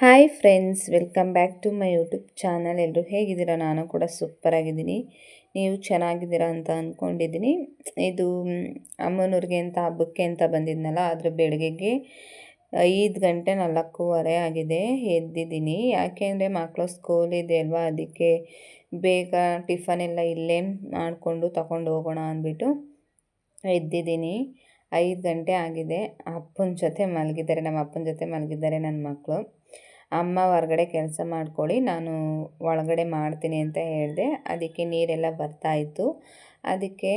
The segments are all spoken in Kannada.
Hi friends, welcome back to my YouTube channel. ಎಲ್ಲರೂ ಹೇಗಿದ್ದೀರಾ? ನಾನು ಕೂಡ ಸೂಪರಾಗಿದ್ದೀನಿ. ನೀವು ಚೆನ್ನಾಗಿದ್ದೀರಾ ಅಂತ ಅಂದ್ಕೊಂಡಿದ್ದೀನಿ ಇದು ಅಮ್ಮನವ್ರಿಗೆ ಅಂತ, ಹಬ್ಬಕ್ಕೆ ಅಂತ ಬಂದಿದ್ನಲ್ಲ ಅದ್ರ ಬೆಳಗ್ಗೆಗೆ ಐದು ಗಂಟೆ ನಾಲ್ಕೂವರೆ ಆಗಿದೆ, ಎದ್ದಿದ್ದೀನಿ. ಯಾಕೆಂದರೆ ಮಕ್ಕಳು ಸ್ಕೂಲ್ ಇದೆ ಅಲ್ವಾ, ಅದಕ್ಕೆ ಬೇಗ ಟಿಫನ್ ಎಲ್ಲ ಇಲ್ಲೇ ಮಾಡಿಕೊಂಡು ತಗೊಂಡು ಹೋಗೋಣ ಅಂದ್ಬಿಟ್ಟು ಎದ್ದಿದ್ದೀನಿ. ಐದು ಗಂಟೆ ಆಗಿದೆ. ಅಪ್ಪನ ಜೊತೆ ಮಲಗಿದ್ದಾರೆ. ನಮ್ಮ ಅಪ್ಪನ ಜೊತೆ ಮಲಗಿದ್ದಾರೆ ನನ್ನ ಮಕ್ಕಳು ಅಮ್ಮ ಹೊರಗಡೆ ಕೆಲಸ ಮಾಡ್ಕೊಳ್ಳಿ. ನಾನು ಒಳಗಡೆ ಮಾಡ್ತೀನಿ ಅಂತ ಹೇಳಿದೆ. ಅದಕ್ಕೆ ನೀರೆಲ್ಲ ಬರ್ತಾಯಿತ್ತು ಅದಕ್ಕೆ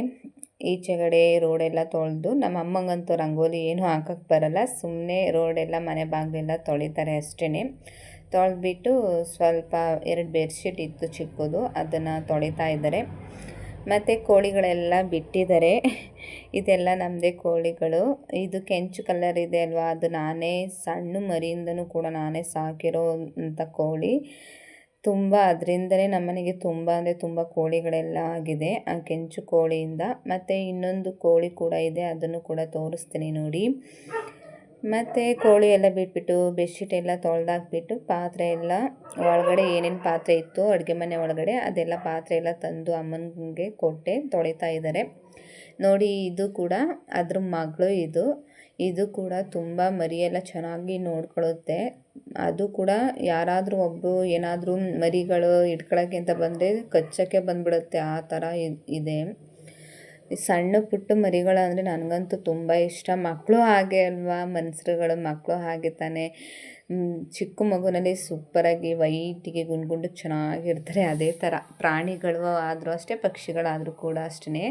ಈಚೆಗಡೆ ರೋಡೆಲ್ಲ ತೊಳೆದು ನಮ್ಮ ಅಮ್ಮಂಗಂತೂ ರಂಗೋಲಿ ಏನೂ ಹಾಕಕ್ಕೆ ಬರಲ್ಲ. ಸುಮ್ಮನೆ ರೋಡೆಲ್ಲ ಮನೆ ಬಾಗಿಲೆಲ್ಲ ತೊಳಿತಾರೆ ಅಷ್ಟೇ ತೊಳೆದ್ಬಿಟ್ಟು ಸ್ವಲ್ಪ ಎರಡು ಬೆಡ್ಶೀಟ್ ಇತ್ತು ಚಿಕ್ಕದು. ಅದನ್ನು ತೊಳಿತಾ ಇದ್ದಾರೆ. ಮತ್ತು ಕೋಳಿಗಳೆಲ್ಲ ಬಿಟ್ಟಿದ್ದಾರೆ. ಇದೆಲ್ಲ ನಮ್ಮದೇ ಕೋಳಿಗಳು. ಇದು ಕೆಂಚು ಕಲರ್ ಇದೆ ಅಲ್ವಾ? ಅದು ನಾನೇ ಸಣ್ಣ ಮರಿಯಿಂದನೂ ಕೂಡ ನಾನೇ ಸಾಕಿರೋ ಅಂಥ ಕೋಳಿ. ತುಂಬ ಅದರಿಂದಲೇ ನಮ್ಮನೆಗೆ ತುಂಬ ಅಂದರೆ ತುಂಬ ಕೋಳಿಗಳೆಲ್ಲ ಆಗಿದೆ ಆ ಕೆಂಚು ಕೋಳಿಯಿಂದ. ಮತ್ತು ಇನ್ನೊಂದು ಕೋಳಿ ಕೂಡ ಇದೆ, ಅದನ್ನು ಕೂಡ ತೋರಿಸ್ತೀನಿ ನೋಡಿ. ಮತ್ತು ಕೋಳಿ ಎಲ್ಲ ಬಿಟ್ಬಿಟ್ಟು ಬೆಡ್ಶೀಟ್ ಎಲ್ಲ ತೊಳೆದಾಕ್ಬಿಟ್ಟು ಪಾತ್ರೆ ಎಲ್ಲ ಒಳಗಡೆ ಏನೇನು ಪಾತ್ರೆ ಇತ್ತು ಅಡುಗೆ ಮನೆ ಒಳಗಡೆ ಅದೆಲ್ಲ ಪಾತ್ರೆ ಎಲ್ಲ ತಂದು ಅಮ್ಮನಿಗೆ ಕೊಟ್ಟೆ, ತೊಳಿತಾ ಇದ್ದಾರೆ ನೋಡಿ, ಇದು ಕೂಡ ಅದ್ರ ಮಗಳು ಇದು. ಇದು ಕೂಡ ತುಂಬ ಮರಿಯೆಲ್ಲ ಚೆನ್ನಾಗಿ ನೋಡ್ಕೊಳುತ್ತೆ. ಅದು ಕೂಡ ಯಾರಾದರೂ ಒಬ್ಬರು ಏನಾದರೂ ಮರಿಗಳು ಇಟ್ಕೊಳ್ಳೋಕ್ಕೆ ಅಂತ ಬಂದರೆ ಕಚ್ಚೋಕ್ಕೆ ಬಂದುಬಿಡುತ್ತೆ ಆ ಥರ ಇದೆ. ಈ ಸಣ್ಣ ಪುಟ್ಟ ಮರಿಗಳು ಅಂದರೆ ನನಗಂತೂ ತುಂಬ ಇಷ್ಟ. ಮಕ್ಕಳು ಹಾಗೆ ಅಲ್ವಾ? ಮನ್ಸರುಗಳು ಮಕ್ಕಳು ಹಾಗೆ ತಾನೇ. ಚಿಕ್ಕ ಮಗುನಲ್ಲಿ ಸೂಪರಾಗಿ ವೈಟಿಗೆ ಗುಂಡು ಚೆನ್ನಾಗಿರ್ತಾರೆ ಅದೇ ಥರ ಪ್ರಾಣಿಗಳು ಆದರೂ ಅಷ್ಟೇ, ಪಕ್ಷಿಗಳಾದರೂ ಕೂಡ ಅಷ್ಟೇ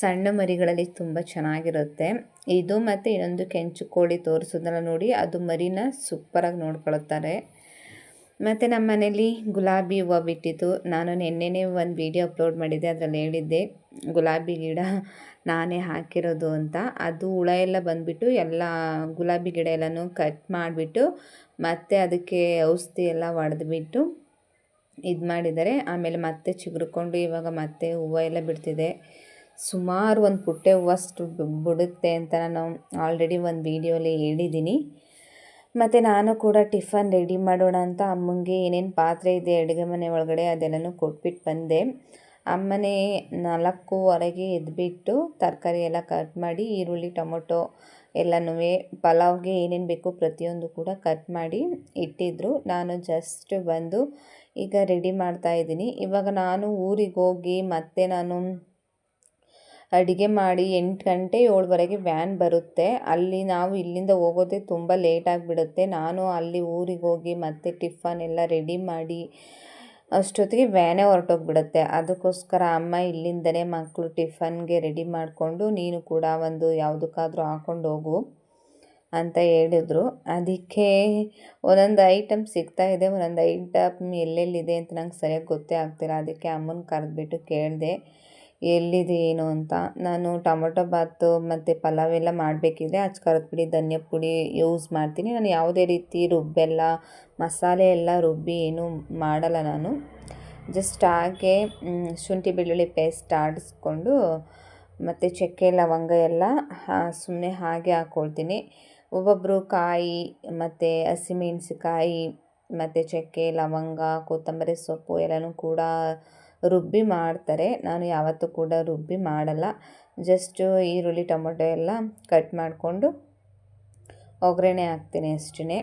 ಸಣ್ಣ ಮರಿಗಳಲ್ಲಿ ತುಂಬ ಚೆನ್ನಾಗಿರುತ್ತೆ. ಇದು ಮತ್ತು ಇನ್ನೊಂದು ಕೆಂಚು ಕೋಳಿ ತೋರಿಸೋದನ್ನ ನೋಡಿ ಅದು ಮರಿನ ಸೂಪರಾಗಿ ನೋಡ್ಕೊಳ್ತಾರೆ. ಮತ್ತು ನಮ್ಮ ಮನೇಲಿ ಗುಲಾಬಿ ಹೂವು ಬಿಟ್ಟಿತ್ತು. ನಾನು ನಿನ್ನೆನೇ ಒಂದು ವೀಡಿಯೋ ಅಪ್ಲೋಡ್ ಮಾಡಿದ್ದೆ, ಅದರಲ್ಲಿ ಹೇಳಿದ್ದೆ. ಗುಲಾಬಿ ಗಿಡ ನಾನೇ ಹಾಕಿರೋದು ಅಂತ. ಅದು ಹುಳ ಎಲ್ಲ ಬಂದುಬಿಟ್ಟು ಎಲ್ಲ ಗುಲಾಬಿ ಗಿಡ ಎಲ್ಲನೂ ಕಟ್ ಮಾಡಿಬಿಟ್ಟು ಮತ್ತೆ ಅದಕ್ಕೆ ಔಷಧಿ ಎಲ್ಲ ಹೊಡೆದ್ಬಿಟ್ಟು ಇದು ಮಾಡಿದ್ದಾರೆ. ಆಮೇಲೆ ಮತ್ತೆ ಚಿಗುರ್ಕೊಂಡು ಇವಾಗ ಮತ್ತೆ ಹೂವು ಎಲ್ಲ ಬಿಡ್ತಿದೆ. ಸುಮಾರು ಒಂದು ಪುಟ್ಟೆ ಹೂವಷ್ಟು ಬಿಡುತ್ತೆ ಅಂತ ನಾನು ಆಲ್ರೆಡಿ ಒಂದು ವೀಡಿಯೋಲಿ ಹೇಳಿದ್ದೀನಿ. ಮತ್ತು ನಾನು ಕೂಡ ಟಿಫನ್ ರೆಡಿ ಮಾಡೋಣ ಅಂತ ಅಮ್ಮಂಗೆ ಏನೇನು ಪಾತ್ರೆ ಇದೆ, ಅಡುಗೆ ಮನೆ ಒಳಗಡೆ ಅದೆಲ್ಲನೂ ಕೊಟ್ಬಿಟ್ಟು ಬಂದೆ. ಅಮ್ಮನೇ ನಾಲ್ಕೂವರೆಗೆ ಎದ್ಬಿಟ್ಟು ತರಕಾರಿ ಎಲ್ಲ ಕಟ್ ಮಾಡಿ, ಈರುಳ್ಳಿ, ಟೊಮೊಟೊ ಎಲ್ಲನೂ ಪಲಾವ್ಗೆ ಏನೇನು ಬೇಕು ಪ್ರತಿಯೊಂದು ಕೂಡ ಕಟ್ ಮಾಡಿ ಇಟ್ಟಿದ್ದರು ನಾನು ಜಸ್ಟ್ ಬಂದು ಈಗ ರೆಡಿ ಮಾಡ್ತಾ ಇದ್ದೀನಿ. ಇವಾಗ ನಾನು ಊರಿಗೆ ಹೋಗಿ ಮತ್ತೆ ನಾನು ಅಡುಗೆ ಮಾಡಿ ಎಂಟು ಗಂಟೆ, ಏಳುವರೆಗೆ ವ್ಯಾನ್ ಬರುತ್ತೆ. ಅಲ್ಲಿ ನಾವು ಇಲ್ಲಿಂದ ಹೋಗೋದೇ ತುಂಬ ಲೇಟ್ ಆಗಿಬಿಡುತ್ತೆ. ನಾನು ಅಲ್ಲಿ ಊರಿಗೆ ಹೋಗಿ ಮತ್ತೆ ಟಿಫನ್ ಎಲ್ಲ ರೆಡಿ ಮಾಡಿ ಅಷ್ಟೊತ್ತಿಗೆ ವ್ಯಾನೇ ಹೊರಟೋಗ್ಬಿಡುತ್ತೆ. ಅದಕ್ಕೋಸ್ಕರ ಅಮ್ಮ ಇಲ್ಲಿಂದನೇ ಮಕ್ಕಳು ಟಿಫನ್ಗೆ ರೆಡಿ ಮಾಡಿಕೊಂಡು ನೀನು ಕೂಡ ಒಂದು ಯಾವುದಕ್ಕಾದರೂ ಹಾಕೊಂಡು ಹೋಗು ಅಂತ ಹೇಳಿದ್ರು. ಅದಕ್ಕೆ ಒಂದೊಂದು ಐಟಮ್ ಸಿಗ್ತಾ ಇದೆ, ಒಂದೊಂದು ಐಟಮ್ ಎಲ್ಲೆಲ್ಲಿದೆ ಅಂತ ನಂಗೆ ಸರಿಯಾಗಿ ಗೊತ್ತೇ ಆಗ್ತಿಲ್ಲ. ಅದಕ್ಕೆ ಅಮ್ಮನ ಕರೆದ್ಬಿಟ್ಟು ಕೇಳಿದೆ. ಎಲ್ಲಿದೆ, ಏನು ಅಂತ. ನಾನು ಟೊಮೊಟೊ ಬಾತು ಮತ್ತು ಪಲಾವ್ ಎಲ್ಲ ಮಾಡಬೇಕಿದ್ರೆ ಅಚ್ಚ ಖಾರದ ಪುಡಿ, ಧನಿಯಾ ಪುಡಿ ಯೂಸ್ ಮಾಡ್ತೀನಿ. ನಾನು ಯಾವುದೇ ರೀತಿ ರುಬ್ಬೆಲ್ಲ, ಮಸಾಲೆ ಎಲ್ಲ ರುಬ್ಬಿ ಏನು ಮಾಡಲ್ಲ ನಾನು. ಜಸ್ಟ್ ಹಾಗೆ ಶುಂಠಿ, ಬೆಳ್ಳುಳ್ಳಿ ಪೇಸ್ಟ್ ಆಡಿಸ್ಕೊಂಡು ಮತ್ತು ಚಕ್ಕೆ, ಲವಂಗ ಎಲ್ಲ ಸುಮ್ಮನೆ ಹಾಗೆ ಹಾಕ್ಕೊಳ್ತೀನಿ ಒಬ್ಬೊಬ್ಬರು ಕಾಯಿ ಮತ್ತು ಹಸಿಮೆಣ್ಸಿಕಾಯಿ ಮತ್ತು ಚಕ್ಕೆ, ಲವಂಗ, ಕೊತ್ತಂಬರಿ ಸೊಪ್ಪು ಎಲ್ಲನೂ ಕೂಡ ರುಬ್ಬಿ ಮಾಡ್ತಾರೆ. ನಾನು ಯಾವತ್ತೂ ಕೂಡ ರುಬ್ಬಿ ಮಾಡಲ್ಲ. ಜಸ್ಟು ಈರುಳ್ಳಿ, ಟೊಮೊಟೊ ಎಲ್ಲ ಕಟ್ ಮಾಡಿಕೊಂಡು ಒಗ್ಗರಣೆ ಹಾಕ್ತೀನಿ ಅಷ್ಟೇ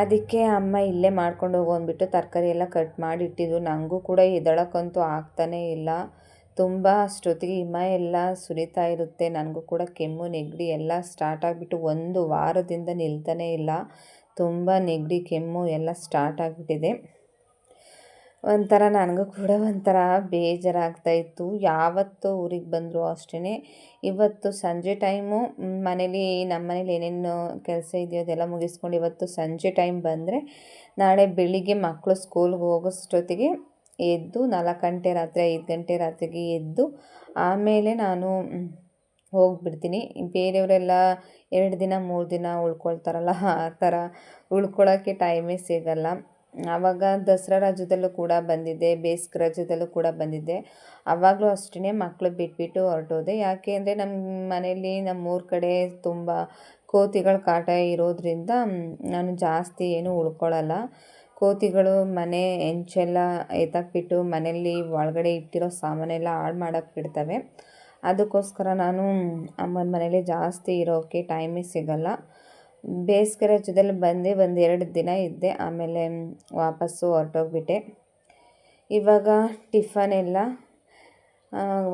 ಅದಕ್ಕೆ ಅಮ್ಮ ಇಲ್ಲೇ ಮಾಡ್ಕೊಂಡು ಹೋಗು ತರಕಾರಿ ಎಲ್ಲ ಕಟ್ ಮಾಡಿ ಇಟ್ಟಿದ್ದು ನನಗೂ ಕೂಡ ಎದಳಕ್ಕಂತೂ ಆಗ್ತಾನೇ ಇಲ್ಲ. ತುಂಬ ಅಷ್ಟೊತ್ತಿಗೆ ಹಿಮ ಎಲ್ಲ ಸುರಿತಾ ಇರುತ್ತೆ. ನನಗೂ ಕೂಡ ಕೆಮ್ಮು, ನೆಗಡಿ ಎಲ್ಲ ಸ್ಟಾರ್ಟ್ ಆಗಿಬಿಟ್ಟು ಒಂದು ವಾರದಿಂದ ನಿಲ್ತಾನೇ ಇಲ್ಲ. ತುಂಬ ನೆಗಡಿ, ಕೆಮ್ಮು ಎಲ್ಲ ಸ್ಟಾರ್ಟ್ ಆಗಿಬಿಟ್ಟಿದೆ. ಒಂಥರ ನನಗೂ ಕೂಡ ಒಂಥರ ಬೇಜಾರಾಗ್ತಾಯಿತ್ತು ಯಾವತ್ತು ಊರಿಗೆ ಬಂದರೂ ಅಷ್ಟೇ ಇವತ್ತು ಸಂಜೆ ಟೈಮು ಮನೇಲಿ ನಮ್ಮ ಮನೇಲಿ ಏನೇನು ಕೆಲಸ ಇದೆಯೋ ಅದೆಲ್ಲ ಮುಗಿಸ್ಕೊಂಡು ಇವತ್ತು ಸಂಜೆ ಟೈಮ್ ಬಂದರೆ ನಾಳೆ ಬೆಳಿಗ್ಗೆ ಮಕ್ಕಳು ಸ್ಕೂಲ್ಗೆ ಹೋಗೋಷ್ಟೊತ್ತಿಗೆ ಎದ್ದು ನಾಲ್ಕು ಗಂಟೆ ರಾತ್ರಿ, ಐದು ಗಂಟೆ ರಾತ್ರಿಗೆ ಎದ್ದು ಆಮೇಲೆ ನಾನು ಹೋಗ್ಬಿಡ್ತೀನಿ. ಬೇರೆಯವರೆಲ್ಲ ಎರಡು ದಿನ, ಮೂರು ದಿನ ಉಳ್ಕೊಳ್ತಾರಲ್ಲ, ಆ ಥರ ಉಳ್ಕೊಳ್ಳೋಕ್ಕೆ ಟೈಮೇ ಸಿಗಲ್ಲ. ಆವಾಗ ದಸರಾ ರಾಜ್ಯದಲ್ಲೂ ಕೂಡ ಬಂದಿದ್ದೆ, ಬೇಸಿಗೆ ರಾಜ್ಯದಲ್ಲೂ ಕೂಡ ಬಂದಿದ್ದೆ. ಆವಾಗಲೂ ಅಷ್ಟೇ ಮಕ್ಕಳು ಬಿಟ್ಬಿಟ್ಟು ಹೊರಟೋದೆ. ಯಾಕೆ ಅಂದರೆ ನಮ್ಮ ಮನೇಲಿ ನಮ್ಮ ಊರ ಕಡೆ ತುಂಬ ಕೋತಿಗಳ ಕಾಟ ಇರೋದ್ರಿಂದ ನಾನು ಜಾಸ್ತಿ ಏನು ಉಳ್ಕೊಳ್ಳಲ್ಲ ಕೋತಿಗಳು ಮನೆ ಹೆಂಚೆಲ್ಲ ಎತ್ತಾಕ್ಬಿಟ್ಟು ಮನೆಯಲ್ಲಿ ಒಳಗಡೆ ಇಟ್ಟಿರೋ ಸಾಮಾನೆಲ್ಲ ಹಾಳು ಮಾಡೋಕ್ಕೆ ಬಿಡ್ತವೆ. ಅದಕ್ಕೋಸ್ಕರ ನಾನು ಅಮ್ಮನ ಮನೇಲಿ ಜಾಸ್ತಿ ಇರೋಕ್ಕೆ ಟೈಮೇ ಸಿಗಲ್ಲ. ಬೇಸಿಗೆ ರಜದಲ್ಲಿ ಬಂದು ಒಂದು ಎರಡು ದಿನ ಇದ್ದೆ, ಆಮೇಲೆ ವಾಪಸ್ಸು ಹೊರಟೋಗ್ಬಿಟ್ಟೆ. ಇವಾಗ ಟಿಫನ್ ಎಲ್ಲ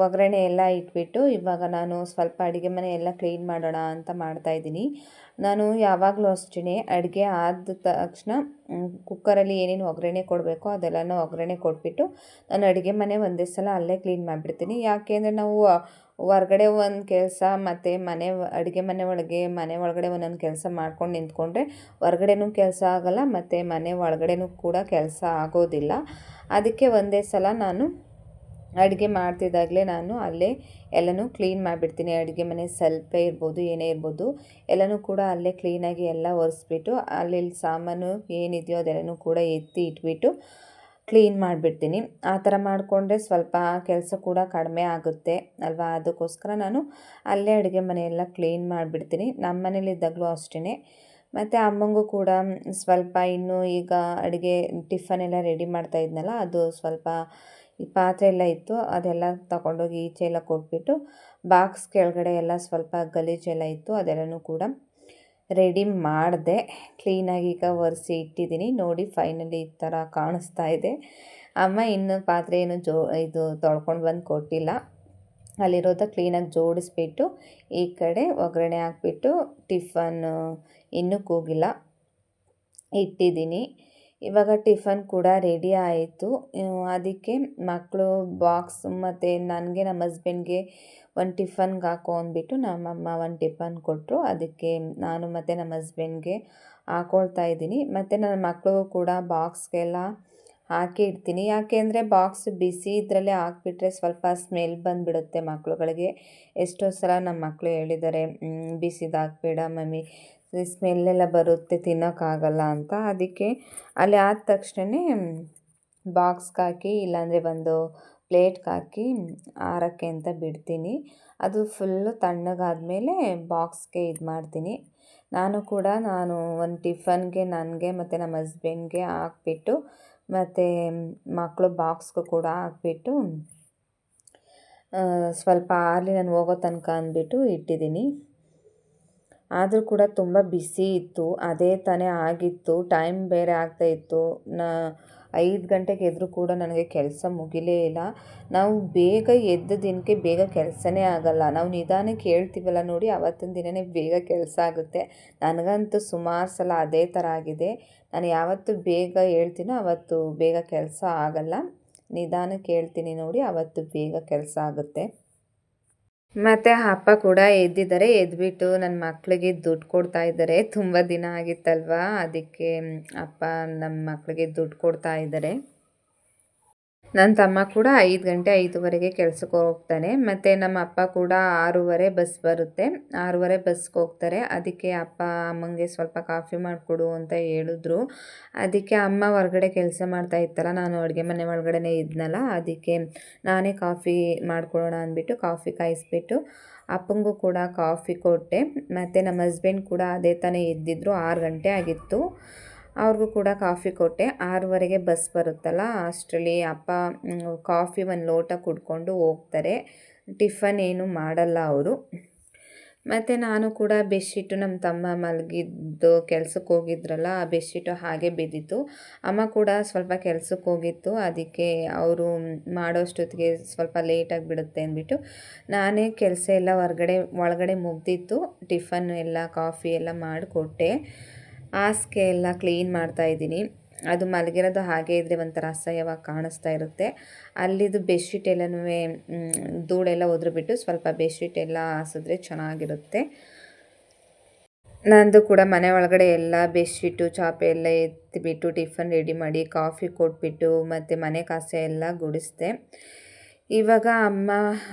ಒಗ್ಗರಣೆ ಎಲ್ಲ ಇಟ್ಬಿಟ್ಟು ಇವಾಗ ನಾನು ಸ್ವಲ್ಪ ಅಡುಗೆ ಮನೆ ಎಲ್ಲ ಕ್ಲೀನ್ ಮಾಡೋಣ ಅಂತ ಮಾಡ್ತಾಯಿದ್ದೀನಿ ನಾನು ಯಾವಾಗಲೂ ಅಷ್ಟೇ ಅಡುಗೆ ಆದ ತಕ್ಷಣ ಕುಕ್ಕರಲ್ಲಿ ಏನೇನು ಒಗ್ಗರಣೆ ಕೊಡಬೇಕೋ ಅದೆಲ್ಲನೂ ಒಗ್ಗರಣೆ ಕೊಟ್ಬಿಟ್ಟು ನಾನು ಅಡುಗೆ ಮನೆ ಒಂದೇ ಸಲ ಅಲ್ಲೇ ಕ್ಲೀನ್ ಮಾಡಿಬಿಡ್ತೀನಿ. ಯಾಕೆ ಅಂದರೆ ನಾವು ಹೊರ್ಗಡೆ ಒಂದು ಕೆಲಸ ಮತ್ತು ಮನೆ ಅಡುಗೆ ಮನೆ ಒಳಗೆ, ಮನೆ ಒಳಗಡೆ ಒಂದೊಂದು ಕೆಲಸ ಮಾಡ್ಕೊಂಡು ನಿಂತ್ಕೊಂಡ್ರೆ ಹೊರ್ಗಡೆನೂ ಕೆಲಸ ಆಗೋಲ್ಲ, ಮತ್ತು ಮನೆ ಒಳಗಡೆನೂ ಕೂಡ ಕೆಲಸ ಆಗೋದಿಲ್ಲ. ಅದಕ್ಕೆ ಒಂದೇ ಸಲ ನಾನು ಅಡುಗೆ ಮಾಡ್ತಿದ್ದಾಗಲೇ ನಾನು ಅಲ್ಲೇ ಎಲ್ಲನೂ ಕ್ಲೀನ್ ಮಾಡಿಬಿಡ್ತೀನಿ. ಅಡುಗೆ ಮನೆ ಸ್ವಲ್ಪ ಇರ್ಬೋದು, ಏನೇ ಇರ್ಬೋದು, ಎಲ್ಲನೂ ಕೂಡ ಅಲ್ಲೇ ಕ್ಲೀನಾಗಿ ಎಲ್ಲ ಒರೆಸ್ಬಿಟ್ಟು ಅಲ್ಲಿ ಸಾಮಾನು ಏನಿದೆಯೋ ಅದೆಲ್ಲನೂ ಕೂಡ ಎತ್ತಿ ಇಟ್ಬಿಟ್ಟು ಕ್ಲೀನ್ ಮಾಡಿಬಿಡ್ತೀನಿ. ಆ ಥರ ಮಾಡಿಕೊಂಡ್ರೆ ಸ್ವಲ್ಪ ಕೆಲಸ ಕೂಡ ಕಡಿಮೆ ಆಗುತ್ತೆ ಅಲ್ವಾ? ಅದಕ್ಕೋಸ್ಕರ ನಾನು ಅಲ್ಲೇ ಅಡುಗೆ ಮನೆಯೆಲ್ಲ ಕ್ಲೀನ್ ಮಾಡಿಬಿಡ್ತೀನಿ. ನಮ್ಮ ಮನೇಲಿದ್ದಾಗಲೂ ಅಷ್ಟೇ ಮತ್ತು ಅಮ್ಮಂಗೂ ಕೂಡ ಸ್ವಲ್ಪ ಇನ್ನೂ ಈಗ ಅಡುಗೆ ಟಿಫನ್ ಎಲ್ಲ ರೆಡಿ ಮಾಡ್ತಾ ಇದ್ನಲ್ಲ, ಅದು ಸ್ವಲ್ಪ ಈ ಪಾತ್ರೆ ಎಲ್ಲ ಇತ್ತು, ಅದೆಲ್ಲ ತಗೊಂಡೋಗಿ ಈಚೆ ಎಲ್ಲ ಕೊಟ್ಬಿಟ್ಟು ಬಾಕ್ಸ್ ಕೆಳಗಡೆ ಎಲ್ಲ ಸ್ವಲ್ಪ ಗಲೀಜೆಲ್ಲ ಇತ್ತು, ಅದೆಲ್ಲನೂ ಕೂಡ ರೆಡಿ ಮಾಡಿದೆ. ಕ್ಲೀನಾಗಿ ಈಗ ಒರೆಸಿ ಇಟ್ಟಿದ್ದೀನಿ. ನೋಡಿ ಫೈನಲಿ ಈ ಥರ ಕಾಣಿಸ್ತಾ ಇದೆ. ಅಮ್ಮ ಇನ್ನು ಪಾತ್ರೆ ಏನು ಜೋ, ಇದು ತೊಳ್ಕೊಂಡು ಬಂದು ಕೊಟ್ಟಿಲ್ಲ. ಅಲ್ಲಿರೋದ ಕ್ಲೀನಾಗಿ ಜೋಡಿಸ್ಬಿಟ್ಟು ಈ ಕಡೆ ಒಗ್ಗರಣೆ ಹಾಕ್ಬಿಟ್ಟು ಟಿಫನ್ ಇನ್ನೂ ಕೂಗಿಲ್ಲ. ಇಟ್ಟಿದ್ದೀನಿ. ಇವಾಗ ಟಿಫನ್ ಕೂಡ ರೆಡಿ ಆಯಿತು. ಅದಕ್ಕೆ ಮಕ್ಕಳು ಬಾಕ್ಸ್ ಮತ್ತು ನನಗೆ ನಮ್ಮ ಹಸ್ಬೆಂಡ್ಗೆ ಒಂದು ಟಿಫನ್ಗೆ ಹಾಕೋ ಅಂದ್ಬಿಟ್ಟು ನಮ್ಮಮ್ಮ ಒಂದು ಟಿಫನ್ ಕೊಟ್ಟರು. ಅದಕ್ಕೆ ನಾನು ಮತ್ತು ನಮ್ಮ ಹಸ್ಬೆಂಡ್ಗೆ ಹಾಕೊಳ್ತಾ ಇದ್ದೀನಿ. ಮತ್ತು ನನ್ನ ಮಕ್ಕಳಿಗೂ ಕೂಡ ಬಾಕ್ಸ್ಗೆಲ್ಲ ಹಾಕಿ ಇಡ್ತೀನಿ. ಯಾಕೆ ಅಂದರೆ ಬಾಕ್ಸ್ ಬಿಸಿ ಇದರಲ್ಲೇ ಹಾಕ್ಬಿಟ್ರೆ ಸ್ವಲ್ಪ ಸ್ಮೆಲ್ ಬಂದುಬಿಡುತ್ತೆ ಮಕ್ಕಳುಗಳಿಗೆ ಎಷ್ಟೋ ಸಲ ನಮ್ಮ ಮಕ್ಕಳು ಹೇಳಿದ್ದಾರೆ ಬಿಸಿದು ಹಾಕ್ಬೇಡ ಮಮ್ಮಿ. ಸ್ಮೆಲ್ಲೆಲ್ಲ ಬರುತ್ತೆ, ತಿನ್ನೋಕ್ಕಾಗಲ್ಲ ಅಂತ. ಅದಕ್ಕೆ ಅಲ್ಲಿ ಆದ ತಕ್ಷಣವೇ ಬಾಕ್ಸ್ಗೆ ಹಾಕಿ ಇಲ್ಲಾಂದರೆ ಒಂದು ಪ್ಲೇಟ್ಗೆ ಹಾಕಿ ಆರೋಕ್ಕೆ ಅಂತ ಬಿಡ್ತೀನಿ. ಅದು ಫುಲ್ಲು ತಣ್ಣಗಾದಮೇಲೆ ಬಾಕ್ಸ್ಗೆ ಇದು ಮಾಡ್ತೀನಿ. ನಾನು ಕೂಡ ನಾನು ಒಂದು ಟಿಫನ್ಗೆ, ನನಗೆ ಮತ್ತು ನಮ್ಮ ಹಸ್ಬೆಂಡ್ಗೆ ಹಾಕ್ಬಿಟ್ಟು ಮತ್ತು ಮಕ್ಕಳು ಬಾಕ್ಸ್ಗೂ ಕೂಡ ಹಾಕ್ಬಿಟ್ಟು ಸ್ವಲ್ಪ ಆರಲಿ ನಾನು ಹೋಗೋ ತನಕ ಅಂದ್ಬಿಟ್ಟು ಇಟ್ಟಿದ್ದೀನಿ. ಆದರೂ ಕೂಡ ತುಂಬ ಬಿಸಿ ಇತ್ತು. ಅದೇ ತಾನೇ ಆಗಿತ್ತು. ಟೈಮ್ ಬೇರೆ ಆಗ್ತಾಯಿತ್ತು ನಾ ಐದು ಗಂಟೆಗೆ ಎದ್ದರೂ ಕೂಡ ನನಗೆ ಕೆಲಸ ಮುಗಿಲೇ ಇಲ್ಲ. ನಾವು ಬೇಗ ಎದ್ದ ದಿನಕ್ಕೆ ಬೇಗ ಕೆಲಸನೇ ಆಗಲ್ಲ. ನಾವು ನಿಧಾನಕ್ಕೆ ಹೇಳ್ತೀವಲ್ಲ ನೋಡಿ, ಅವತ್ತಿನ ದಿನವೇ ಬೇಗ ಕೆಲಸ ಆಗುತ್ತೆ. ನನಗಂತೂ ಸುಮಾರು ಸಲ ಅದೇ ಥರ ಆಗಿದೆ. ನಾನು ಯಾವತ್ತು ಬೇಗ ಹೇಳ್ತೀನೋ ಅವತ್ತು ಬೇಗ ಕೆಲಸ ಆಗಲ್ಲ. ನಿಧಾನಕ್ಕೆ ಹೇಳ್ತೀನಿ ನೋಡಿ, ಅವತ್ತು ಬೇಗ ಕೆಲಸ ಆಗುತ್ತೆ. ಮತ್ತು ಅಪ್ಪ ಕೂಡ ಎದ್ದಿದ್ದಾರೆ, ಎದ್ಬಿಟ್ಟು ನನ್ನ ಮಕ್ಕಳಿಗೆ ದುಡ್ಡು ಕೊಡ್ತಾ ಇದ್ದಾರೆ. ತುಂಬ ದಿನ ಆಗಿತ್ತಲ್ವಾ? ಅದಕ್ಕೆ ಅಪ್ಪ ನಮ್ಮ ಮಕ್ಕಳಿಗೆ ದುಡ್ಡು ಕೊಡ್ತಾ ಇದ್ದಾರೆ. ನನ್ನ ತಮ್ಮ ಕೂಡ ಐದು ಗಂಟೆ ಐದುವರೆಗೆ ಕೆಲಸಕ್ಕೆ ಹೋಗ್ತಾನೆ. ಮತ್ತು ನಮ್ಮ ಅಪ್ಪ ಕೂಡ ಆರೂವರೆ ಬಸ್ ಬರುತ್ತೆ. ಆರೂವರೆ ಬಸ್ಗೆ ಹೋಗ್ತಾರೆ. ಅದಕ್ಕೆ ಅಪ್ಪ ಅಮ್ಮಂಗೆ ಸ್ವಲ್ಪ ಕಾಫಿ ಮಾಡಿಕೊಡು ಅಂತ ಹೇಳಿದ್ರು. ಅದಕ್ಕೆ ಅಮ್ಮ ಹೊರಗಡೆ ಕೆಲಸ ಮಾಡ್ತಾ ಇತ್ತಲ್ಲ, ನಾನು ಅಡುಗೆ ಮನೆ ಒಳಗಡೆ ಇದ್ನಲ್ಲ, ಅದಕ್ಕೆ ನಾನೇ ಕಾಫಿ ಮಾಡ್ಕೊಡೋಣ ಅಂದ್ಬಿಟ್ಟು ಕಾಫಿ ಕಾಯಿಸ್ಬಿಟ್ಟು ಅಪ್ಪಂಗೂ ಕೂಡ ಕಾಫಿ ಕೊಟ್ಟೆ. ಮತ್ತು ನಮ್ಮ ಹಸ್ಬೆಂಡ್ ಕೂಡ ಅದೇ ತಾನೇ ಇದ್ದಿದ್ರು. ಆರು ಗಂಟೆ ಆಗಿತ್ತು. ಅವ್ರಿಗೂ ಕೂಡ ಕಾಫಿ ಕೊಟ್ಟೆ. ಆರೂವರೆಗೆ ಬಸ್ ಬರುತ್ತಲ್ಲ, ಅಷ್ಟರಲ್ಲಿ ಅಪ್ಪ ಕಾಫಿ ಒಂದು ಲೋಟ ಕುಡ್ಕೊಂಡು ಹೋಗ್ತಾರೆ. ಟಿಫನ್ ಏನು ಮಾಡಲ್ಲ ಅವರು. ಮತ್ತು ನಾನು ಕೂಡ ಬೆಡ್ಶೀಟು ನಮ್ಮ ತಮ್ಮ ಮಲಗಿದ್ದು ಕೆಲ್ಸಕ್ಕೆ ಹೋಗಿದ್ರಲ್ಲ, ಆ ಬೆಡ್ಶೀಟು ಹಾಗೆ ಬಿದ್ದಿತ್ತು. ಅಮ್ಮ ಕೂಡ ಸ್ವಲ್ಪ ಕೆಲ್ಸಕ್ಕೆ ಹೋಗಿತ್ತು, ಅದಕ್ಕೆ ಅವರು ಮಾಡೋಷ್ಟೊತ್ತಿಗೆ ಸ್ವಲ್ಪ ಲೇಟಾಗಿ ಬಿಡುತ್ತೆ ಅಂದ್ಬಿಟ್ಟು ನಾನೇ ಕೆಲಸ ಎಲ್ಲ ಹೊರ್ಗಡೆ, ಒಳಗಡೆ ಮುಗ್ದಿತ್ತು. ಟಿಫನ್ ಎಲ್ಲ, ಕಾಫಿ ಎಲ್ಲ ಮಾಡಿಕೊಟ್ಟೆ. ಹಾಸಿಗೆ ಎಲ್ಲ ಕ್ಲೀನ್ ಮಾಡ್ತಾ ಇದ್ದೀನಿ. ಅದು ಮಲಗಿರೋದು ಹಾಗೆ ಇದ್ದರೆ ಒಂಥರ ಅಸಹ್ಯವಾಗಿ ಕಾಣಿಸ್ತಾ ಇರುತ್ತೆ. ಅಲ್ಲಿದು ಬೆಡ್ಶೀಟ್ ಎಲ್ಲನೂ ಧೂಳೆಲ್ಲ ಬಿಟ್ಟು ಸ್ವಲ್ಪ ಬೆಡ್ಶೀಟ್ ಎಲ್ಲ ಹಾಸಿದ್ರೆ ಚೆನ್ನಾಗಿರುತ್ತೆ. ನಂದು ಕೂಡ ಮನೆ ಒಳಗಡೆ ಎಲ್ಲ ಬೆಡ್ಶೀಟು, ಚಾಪೆ ಎಲ್ಲ ಎತ್ತಿಬಿಟ್ಟು ಟಿಫನ್ ರೆಡಿ ಮಾಡಿ ಕಾಫಿ ಕೊಟ್ಬಿಟ್ಟು ಮತ್ತು ಮನೆ ಕಾಸೆ ಎಲ್ಲ ಗುಡಿಸ್ದೆ. ಇವಾಗ ಅಮ್ಮ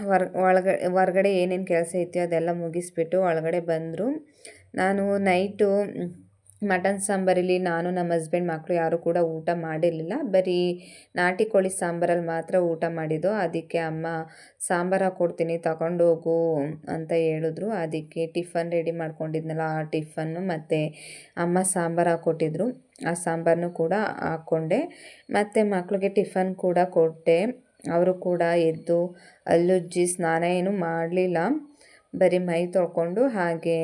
ಹೊರ ಒಳಗಡೆ ಹೊರಗಡೆ ಏನೇನು ಕೆಲಸ ಇತ್ತು ಅದೆಲ್ಲ ಮುಗಿಸ್ಬಿಟ್ಟು ಒಳಗಡೆ ಬಂದರು. ನಾನು ನೈಟು ಮಟನ್ ಸಾಂಬಾರಲ್ಲಿ ನಾನು ನಮ್ಮ ಹಸ್ಬೆಂಡ್ ಮಕ್ಕಳು ಯಾರೂ ಕೂಡ ಊಟ ಮಾಡಿರಲಿಲ್ಲ. ಬರೀ ನಾಟಿ ಕೋಳಿ ಸಾಂಬಾರಲ್ಲಿ ಮಾತ್ರ ಊಟ ಮಾಡಿದ್ದು. ಅದಕ್ಕೆ ಅಮ್ಮ, ಸಾಂಬಾರು ಹಾಕ್ಕೊಡ್ತೀನಿ ತಗೊಂಡೋಗು ಅಂತ ಹೇಳಿದ್ರು. ಅದಕ್ಕೆ ಟಿಫನ್ ರೆಡಿ ಮಾಡ್ಕೊಂಡಿದ್ನಲ್ಲ, ಆ ಟಿಫನ್ನು ಮತ್ತು ಅಮ್ಮ ಸಾಂಬಾರು ಹಾಕ್ಕೊಟ್ಟಿದ್ರು ಆ ಸಾಂಬಾರನ್ನು ಕೂಡ ಹಾಕ್ಕೊಂಡೆ. ಮತ್ತು ಮಕ್ಕಳಿಗೆ ಟಿಫನ್ ಕೂಡ ಕೊಟ್ಟೆ. ಅವರು ಕೂಡ ಎದ್ದು ಅಲ್ಲುಜ್ಜಿ ಸ್ನಾನ ಏನು ಮಾಡಲಿಲ್ಲ. ಬರೀ ಮೈ ತೊಳ್ಕೊಂಡು ಹಾಗೆ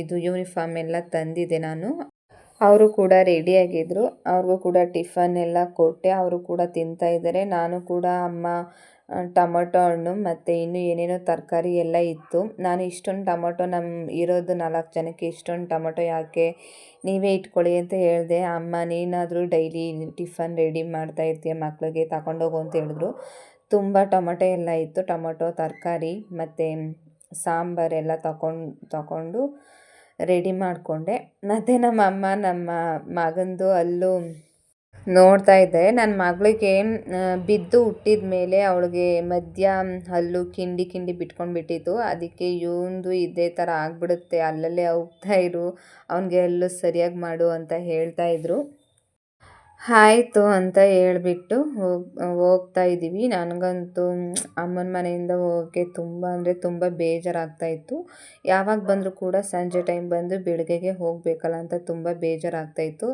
ಇದು ಯೂನಿಫಾರ್ಮ್ ಎಲ್ಲ ತಂದಿದ್ದೆ ನಾನು. ಅವರು ಕೂಡ ರೆಡಿಯಾಗಿದ್ದರು ಅವ್ರಿಗೂ ಕೂಡ ಟಿಫನ್ ಎಲ್ಲ ಕೊಟ್ಟೆ. ಅವರು ಕೂಡ ತಿಂತಾ ಇದ್ದಾರೆ. ನಾನು ಕೂಡ ಅಮ್ಮ ಟೊಮೊಟೊ ಹಣ್ಣು ಮತ್ತು ಇನ್ನೂ ಏನೇನೋ ತರಕಾರಿ ಎಲ್ಲ ಇತ್ತು. ನಾನು ಇಷ್ಟೊಂದು ಟೊಮೊಟೊ ನಮ್ಮ ಇರೋದು ನಾಲ್ಕು ಜನಕ್ಕೆ ಇಷ್ಟೊಂದು ಟೊಮೊಟೊ ಯಾಕೆ ನೀವೇ ಇಟ್ಕೊಳ್ಳಿ ಅಂತ ಹೇಳಿದೆ. ಅಮ್ಮ, ನೀನಾದರೂ ಡೈಲಿ ಟಿಫನ್ ರೆಡಿ ಮಾಡ್ತಾ ಇರ್ತೀಯ ಮಕ್ಕಳಿಗೆ ತಗೊಂಡೋಗು ಅಂತ ಹೇಳಿದ್ರು. ತುಂಬ ಟೊಮೊಟೊ ಎಲ್ಲ ಇತ್ತು. ಟೊಮೊಟೊ, ತರಕಾರಿ ಮತ್ತು ಸಾಂಬಾರೆಲ್ಲ ತಗೊಂಡು ತಗೊಂಡು ರೆಡಿ ಮಾಡಿಕೊಂಡೆ. ಮತ್ತು ನಮ್ಮ ಅಮ್ಮ ನಮ್ಮ ಮಗಂದು ಅಲ್ಲೂ ನೋಡ್ತಾ ಇದ್ದೆ. ನನ್ನ ಮಗಳಿಗೆ ಬಿದ್ದು ಹುಟ್ಟಿದ ಮೇಲೆ ಅವಳಿಗೆ ಮಧ್ಯ ಹಲ್ಲು ಕಿಂಡಿ ಕಿಂಡಿ ಬಿಟ್ಕೊಂಡು ಬಿಟ್ಟಿತ್ತು ಅದಕ್ಕೆ ಇವಂದು ಇದೇ ಥರ ಆಗಿಬಿಡುತ್ತೆ. ಅಲ್ಲಲ್ಲೇ ಹೋಗ್ತಾ ಅವನಿಗೆ ಹಲ್ಲು ಸರಿಯಾಗಿ ಮಾಡು ಅಂತ ಹೇಳ್ತಾ ಇದ್ರು. ಆಯಿತು ಅಂತ ಹೇಳ್ಬಿಟ್ಟು ಹೋಗಿ, ಹೋಗ್ತಾ ಇದ್ದೀವಿ. ನನಗಂತೂ ಅಮ್ಮನ ಮನೆಯಿಂದ ಹೋಗೋಕ್ಕೆ ತುಂಬ ಅಂದರೆ ತುಂಬ ಬೇಜಾರಾಗ್ತಾಯಿತ್ತು ಯಾವಾಗ ಬಂದರೂ ಕೂಡ ಸಂಜೆ ಟೈಮ್ ಬಂದು ಬೆಳಗ್ಗೆಗೆ ಹೋಗಬೇಕಲ್ಲ ಅಂತ ತುಂಬ ಬೇಜಾರಾಗ್ತಾಯಿತ್ತು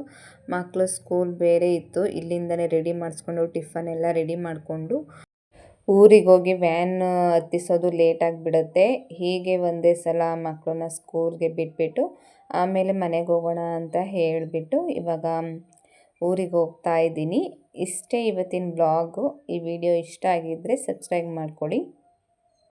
ಮಕ್ಕಳು ಸ್ಕೂಲ್ ಬೇರೆ ಇತ್ತು. ಇಲ್ಲಿಂದಲೇ ರೆಡಿ ಮಾಡಿಸ್ಕೊಂಡು ಟಿಫನ್ ಎಲ್ಲ ರೆಡಿ ಮಾಡಿಕೊಂಡು ಊರಿಗೆ ಹೋಗಿ ವ್ಯಾನ್ ಹತ್ತಿಸೋದು ಲೇಟ್ ಆಗಿಬಿಡುತ್ತೆ. ಹೀಗೆ ಒಂದೇ ಸಲ ಮಕ್ಕಳನ್ನ ಸ್ಕೂಲ್ಗೆ ಬಿಟ್ಬಿಟ್ಟು ಆಮೇಲೆ ಮನೆಗೆ ಹೋಗೋಣ ಅಂತ ಹೇಳಿಬಿಟ್ಟು ಇವಾಗ ಊರಿಗೆ ಹೋಗ್ತಾ ಇದ್ದೀನಿ. ಇಷ್ಟೇ ಇವತ್ತಿನ ಬ್ಲಾಗು ಈ ವಿಡಿಯೋ ಇಷ್ಟ ಆಗಿದ್ದರೆ ಸಬ್ಸ್ಕ್ರೈಬ್ ಮಾಡ್ಕೊಳ್ಳಿ.